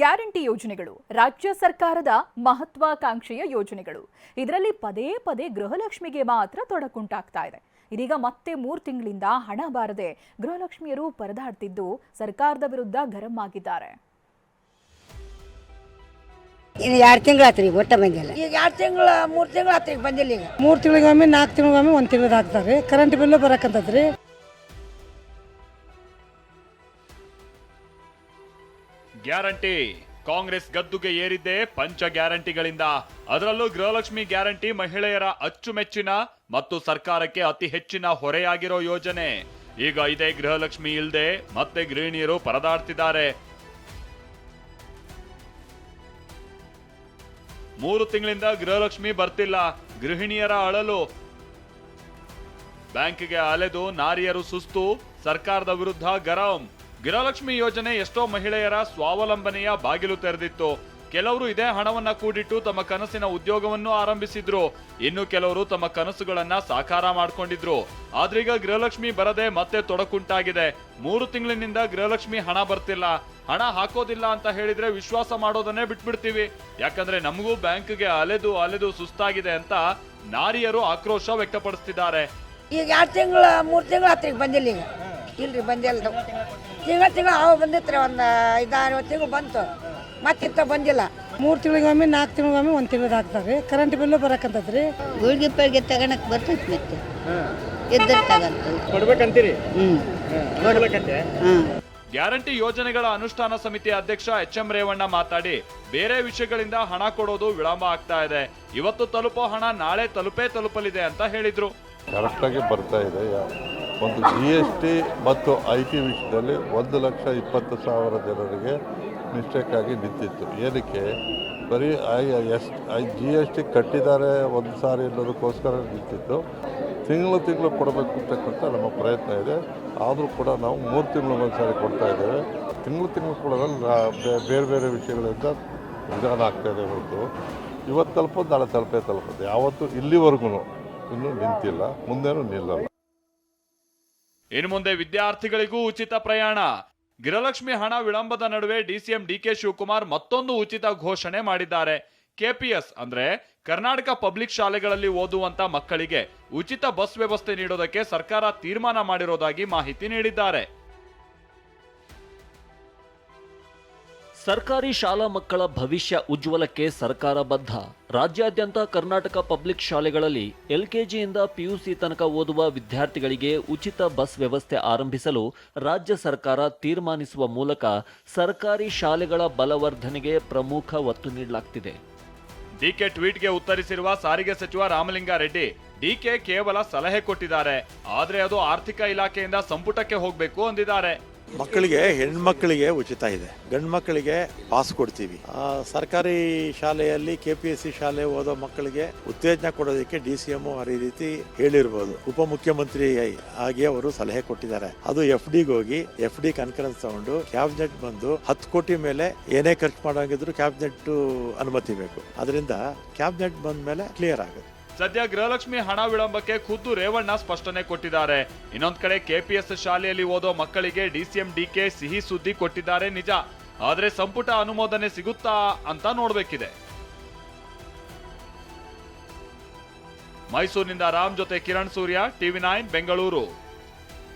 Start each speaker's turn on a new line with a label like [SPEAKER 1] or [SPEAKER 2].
[SPEAKER 1] Guarantee ಯೋಜನೆಗಳು ರಾಜ್ಯ ಸರ್ಕಾರದ ಮಹತ್ವಾಕಾಂಕ್ಷೆಯ ಯೋಜನೆಗಳು. ಇದರಲ್ಲಿ ಪದೇ ಪದೇ ಗೃಹಲಕ್ಷ್ಮಿಗೆ ಮಾತ್ರ ತೊಡಕುಂಟಾಗ್ತಾ ಇದೆ. ಇದೀಗ ಮತ್ತೆ ಮೂರು ತಿಂಗಳಿಂದ ಹಣ ಬಾರದೆ ಗೃಹಲಕ್ಷ್ಮಿಯರು ಪರದಾಡ್ತಿದ್ದು ಸರ್ಕಾರದ ವಿರುದ್ಧ ಗರಂ ಆಗಿದ್ದಾರೆ.
[SPEAKER 2] ಇದು ಎರಡು ತಿಂಗಳು ಆತ್ರಿ ಒಟ್ಟ ಬಂದಿಲ್ಲ. ಈಗ ಎರಡು ತಿಂಗಳ ಮೂರು ತಿಂಗಳು ಆತ್ರಿ ಈಗ ಬಂದಿಲ್ಲ ಈಗ.
[SPEAKER 3] ಮೂರು ತಿಂಗಳಿಗೊಮ್ಮೆ ನಾಲ್ಕು ತಿಂಗಳಿಗೊಮ್ಮೆ ಒಂದು ತಿಂಗಳು ಹಾಕ್ತಾರೆ ಕರೆಂಟ್ ಬಿಲ್ಲು ಬರಕಂತದ್ರಿ.
[SPEAKER 4] ಗ್ಯಾರಂಟಿ. ಕಾಂಗ್ರೆಸ್ ಗದ್ದುಗೆ ಏರಿದ್ದೆ ಪಂಚ ಗ್ಯಾರಂಟಿಗಳಿಂದ. ಅದರಲ್ಲೂ ಗೃಹಲಕ್ಷ್ಮಿ ಗ್ಯಾರಂಟಿ ಮಹಿಳೆಯರ ಅಚ್ಚುಮೆಚ್ಚಿನ ಮತ್ತು ಸರ್ಕಾರಕ್ಕೆ ಅತಿ ಹೆಚ್ಚಿನ ಹೊರೆಯಾಗಿರೋ ಯೋಜನೆ. ಈಗ ಇದೇ ಗೃಹಲಕ್ಷ್ಮಿ ಇಲ್ಲದೆ ಮತ್ತೆ ಗೃಹಿಣಿಯರು ಪರದಾಡ್ತಿದ್ದಾರೆ. ಮೂರು ತಿಂಗಳಿಂದ ಗೃಹಲಕ್ಷ್ಮಿ ಬರ್ತಿಲ್ಲ. ಗೃಹಿಣಿಯರ ಅಳಲು. ಬ್ಯಾಂಕ್ಗೆ ಅಲೆದು ನಾರಿಯರು ಸುಸ್ತು. ಸರ್ಕಾರದ ವಿರುದ್ಧ ಗರಂ. ಗೃಹಲಕ್ಷ್ಮಿ ಯೋಜನೆ ಎಷ್ಟೋ ಮಹಿಳೆಯರ ಸ್ವಾವಲಂಬನೆಯ ಬಾಗಿಲು ತೆರೆದಿತ್ತು. ಕೆಲವರು ಇದೇ ಹಣವನ್ನ ಕೂಡಿಟ್ಟು ತಮ್ಮ ಕನಸಿನ ಉದ್ಯೋಗವನ್ನು ಆರಂಭಿಸಿದ್ರು. ಇನ್ನು ಕೆಲವರು ತಮ್ಮ ಕನಸುಗಳನ್ನ ಸಾಕಾರ ಮಾಡ್ಕೊಂಡಿದ್ರು. ಆದ್ರೀಗ ಗೃಹಲಕ್ಷ್ಮಿ ಬರದೆ ಮತ್ತೆ ತೊಡಕುಂಟಾಗಿದೆ. ಮೂರು ತಿಂಗಳಿನಿಂದ ಗೃಹಲಕ್ಷ್ಮಿ ಹಣ ಬರ್ತಿಲ್ಲ. ಹಣ ಹಾಕೋದಿಲ್ಲ ಅಂತ ಹೇಳಿದ್ರೆ ವಿಶ್ವಾಸ ಮಾಡೋದನ್ನೇ ಬಿಟ್ಬಿಡ್ತೀವಿ. ಯಾಕಂದ್ರೆ ನಮಗೂ ಬ್ಯಾಂಕ್ಗೆ ಅಲೆದು ಅಲೆದು ಸುಸ್ತಾಗಿದೆ ಅಂತ ನಾರಿಯರು ಆಕ್ರೋಶ ವ್ಯಕ್ತಪಡಿಸ್ತಿದ್ದಾರೆ.
[SPEAKER 2] ಈಗ ಎರಡು ತಿಂಗಳ, ಮೂರು ತಿಂಗಳ ಹತ್ತಿರ ಬಂದಿಲ್ಲ ಈಗ. ಇಲ್ರಿ ಬಂದಿಲ್ಲ ತಿಂಗಳ ತಿಂಗಳು ಅವ ಬಂದಿತ್ರಿ ಒಂದು ಐದಾರು ತಿಂಗಳು ಬಂತು. ಮತ್ತಿತ್ತ ಬಂದಿಲ್ಲ.
[SPEAKER 3] ಮೂರು ತಿಂಗಳಿಗೊಮ್ಮೆ ನಾಲ್ಕು ತಿಂಗಳಿಗೊಮ್ಮೆ ಒಂದು ತಿಂಗಳು ಹಾಕ್ತಾರೆ ಕರೆಂಟ್ ಬಿಲ್ಲು ಬರಕಂತದ್ರಿ?
[SPEAKER 5] ಗುಳಿಗೆ ಪಲ್ಗೆ ತಗೊಳಕ್ ಬರ್ತೈತಿ ಮತ್ತೆ. ತಗಂತ.
[SPEAKER 6] ಕೊಡ್ಬೇಕಂತೀರಿ?
[SPEAKER 5] ಹ್ಞೂ
[SPEAKER 6] ಕೊಡ್ಬೇಕಂತೆ.
[SPEAKER 5] ಹಾಂ.
[SPEAKER 4] ಗ್ಯಾರಂಟಿ ಯೋಜನೆಗಳ ಅನುಷ್ಠಾನ ಸಮಿತಿ ಅಧ್ಯಕ್ಷ ಎಚ್ ಎಂ ರೇವಣ್ಣ ಮಾತಾಡಿ ಬೇರೆ ವಿಷಯಗಳಿಂದ ಹಣ ಕೊಡೋದು ವಿಳಂಬ ಆಗ್ತಾ ಇದೆ. ಇವತ್ತು ತಲುಪೋ ಹಣ ನಾಳೆ ತಲುಪೇ ತಲುಪಲಿದೆ ಅಂತ ಹೇಳಿದ್ರು.
[SPEAKER 7] ಕರೆಕ್ಟಾಗಿ ಬರ್ತಾ ಇದೆ ಒಂದು ಜಿ ಎಸ್ ಟಿ ಮತ್ತು ಐ ಟಿ ವಿಷಯದಲ್ಲಿ ಒಂದು ಲಕ್ಷ ಇಪ್ಪತ್ತು ಸಾವಿರ ಜನರಿಗೆ ಮಿಸ್ಟೇಕ್ ಆಗಿ ನಿಂತಿತ್ತು ಏನಕ್ಕೆ? ಬರೀ I S I G S T ಕಟ್ಟಿದ್ದಾರೆ ಒಂದು ಸಾರಿ ಅನ್ನೋದಕ್ಕೋಸ್ಕರ ನಿಂತಿತ್ತು ತಿಂಗಳು ತಿಂಗಳು ಕೊಡಬೇಕು ಅಂತಕ್ಕಂಥ ನಮ್ಮ ಪ್ರಯತ್ನ ಇದೆ. ಆದರೂ ಕೂಡ ನಾವು ಮೂರು ತಿಂಗಳು ಒಂದು ಸಾರಿ ಕೊಡ್ತಾ ಇದ್ದೇವೆ. ತಿಂಗಳು ತಿಂಗಳು ಕೊಡೋದ್ರಲ್ಲಿ ಬೇರೆ ಬೇರೆ ವಿಷಯಗಳಿಂದ ನಿಧಾನ ಆಗ್ತಾ ಇದೆ ಹೊರತು. ಇವತ್ತು ತಲುಪೋದು, ನಾಳೆ ತಲುಪೇ ತಲುಪುತ್ತೆ ಯಾವತ್ತೂ ಇಲ್ಲಿವರೆಗೂ ಇನ್ನೂ ನಿಂತಿಲ್ಲ, ಮುಂದೇನೂ ನಿಲ್ಲಲ್ಲ.
[SPEAKER 4] ಇನ್ನು ಮುಂದೆ ವಿದ್ಯಾರ್ಥಿಗಳಿಗೂ ಉಚಿತ ಪ್ರಯಾಣ. ಗಿರಲಕ್ಷ್ಮಿ ಹಣ ವಿಳಂಬದ ನಡುವೆ ಡಿಸಿಎಂ ಡಿಕೆ ಶಿವಕುಮಾರ್ ಮತ್ತೊಂದು ಉಚಿತ ಘೋಷಣೆ ಮಾಡಿದ್ದಾರೆ. ಕೆಪಿಎಸ್ ಅಂದ್ರೆ ಕರ್ನಾಟಕ ಪಬ್ಲಿಕ್ ಶಾಲೆಗಳಲ್ಲಿ ಓದುವಂತ ಮಕ್ಕಳಿಗೆ ಉಚಿತ ಬಸ್ ವ್ಯವಸ್ಥೆ ನೀಡೋದಕ್ಕೆ ಸರ್ಕಾರ ತೀರ್ಮಾನ ಮಾಡಿರೋದಾಗಿ ಮಾಹಿತಿ ನೀಡಿದ್ದಾರೆ.
[SPEAKER 8] ಸರ್ಕಾರಿ ಶಾಲಾ ಮಕ್ಕಳ ಭವಿಷ್ಯ ಉಜ್ವಲಕ್ಕೆ ಸರ್ಕಾರ ಬದ್ಧ. ರಾಜ್ಯಾದ್ಯಂತ ಕರ್ನಾಟಕ ಪಬ್ಲಿಕ್ ಶಾಲೆಗಳಲ್ಲಿ ಎಲ್ಕೆಜಿಯಿಂದ ಪಿಯುಸಿ ತನಕ ಓದುವ ವಿದ್ಯಾರ್ಥಿಗಳಿಗೆ ಉಚಿತ ಬಸ್ ವ್ಯವಸ್ಥೆ ಆರಂಭಿಸಲು ರಾಜ್ಯ ಸರ್ಕಾರ ತೀರ್ಮಾನಿಸುವ ಮೂಲಕ ಸರ್ಕಾರಿ ಶಾಲೆಗಳ ಬಲವರ್ಧನೆಗೆ ಪ್ರಮುಖ ಒತ್ತು ನೀಡಲಾಗ್ತಿದೆ.
[SPEAKER 4] ಡಿಕೆ ಟ್ವೀಟ್ಗೆ ಉತ್ತರಿಸಿರುವ ಸಾರಿಗೆ ಸಚಿವ ರಾಮಲಿಂಗಾರೆಡ್ಡಿ, ಡಿಕೆ ಕೇವಲ ಸಲಹೆ ಕೊಟ್ಟಿದ್ದಾರೆ, ಆದರೆ ಅದು ಆರ್ಥಿಕ ಇಲಾಖೆಯಿಂದ ಸಂಪುಟಕ್ಕೆ ಹೋಗಬೇಕು ಅಂದಿದ್ದಾರೆ.
[SPEAKER 9] ಮಕ್ಕಳಿಗೆ, ಹೆಣ್ಮಕ್ಕಳಿಗೆ ಉಚಿತ ಇದೆ. ಗಂಡು ಮಕ್ಕಳಿಗೆ ಪಾಸ್ ಕೊಡ್ತೀವಿ. ಸರ್ಕಾರಿ ಶಾಲೆಯಲ್ಲಿ ಕೆ ಪಿ ಎಸ್ ಸಿ ಶಾಲೆ ಓದೋ ಮಕ್ಕಳಿಗೆ ಉತ್ತೇಜನ ಕೊಡೋದಕ್ಕೆ ಡಿ ಸಿ ಎಂ ಈ ರೀತಿ ಹೇಳಿರ್ಬೋದು. ಉಪಮುಖ್ಯಮಂತ್ರಿ ಆಗಿ ಅವರು ಸಲಹೆ ಕೊಟ್ಟಿದ್ದಾರೆ. ಅದು ಎಫ್ ಡಿಗೆ ಹೋಗಿ ಎಫ್ ಡಿ ಕಾನ್ಫರೆನ್ಸ್ ತಗೊಂಡು ಕ್ಯಾಬಿನೆಟ್ ಬಂದು ಹತ್ತು ಕೋಟಿ ಮೇಲೆ ಏನೇ ಖರ್ಚು ಮಾಡೋಂಗಿದ್ರು ಕ್ಯಾಬಿನೆಟ್ ಅನುಮತಿ ಬೇಕು. ಅದರಿಂದ ಕ್ಯಾಬಿನೆಟ್ ಬಂದ ಮೇಲೆ ಕ್ಲಿಯರ್ ಆಗುತ್ತೆ.
[SPEAKER 4] ಸದ್ಯ ಗೃಹಲಕ್ಷ್ಮಿ ಹಣ ವಿಳಂಬಕ್ಕೆ ಖುದ್ದು ರೇವಣ್ಣ ಸ್ಪಷ್ಟನೆ ಕೊಟ್ಟಿದ್ದಾರೆ. ಇನ್ನೊಂದ್ ಕಡೆ ಕೆಪಿಎಸ್ ಶಾಲೆಯಲ್ಲಿ ಓದೋ ಮಕ್ಕಳಿಗೆ ಡಿಸಿಎಂ ಡಿಕೆ ಸಿಹಿ ಸುದ್ದಿ ಕೊಟ್ಟಿದ್ದಾರೆ ನಿಜ. ಆದ್ರೆ ಸಂಪುಟ ಅನುಮೋದನೆ ಸಿಗುತ್ತಾ ಅಂತ ನೋಡ್ಬೇಕಿದೆ. ಮೈಸೂರಿನಿಂದ ರಾಮ್ ಜೊತೆ ಕಿರಣ್ ಸೂರ್ಯ, ಟಿವಿ ನೈನ್, ಬೆಂಗಳೂರು.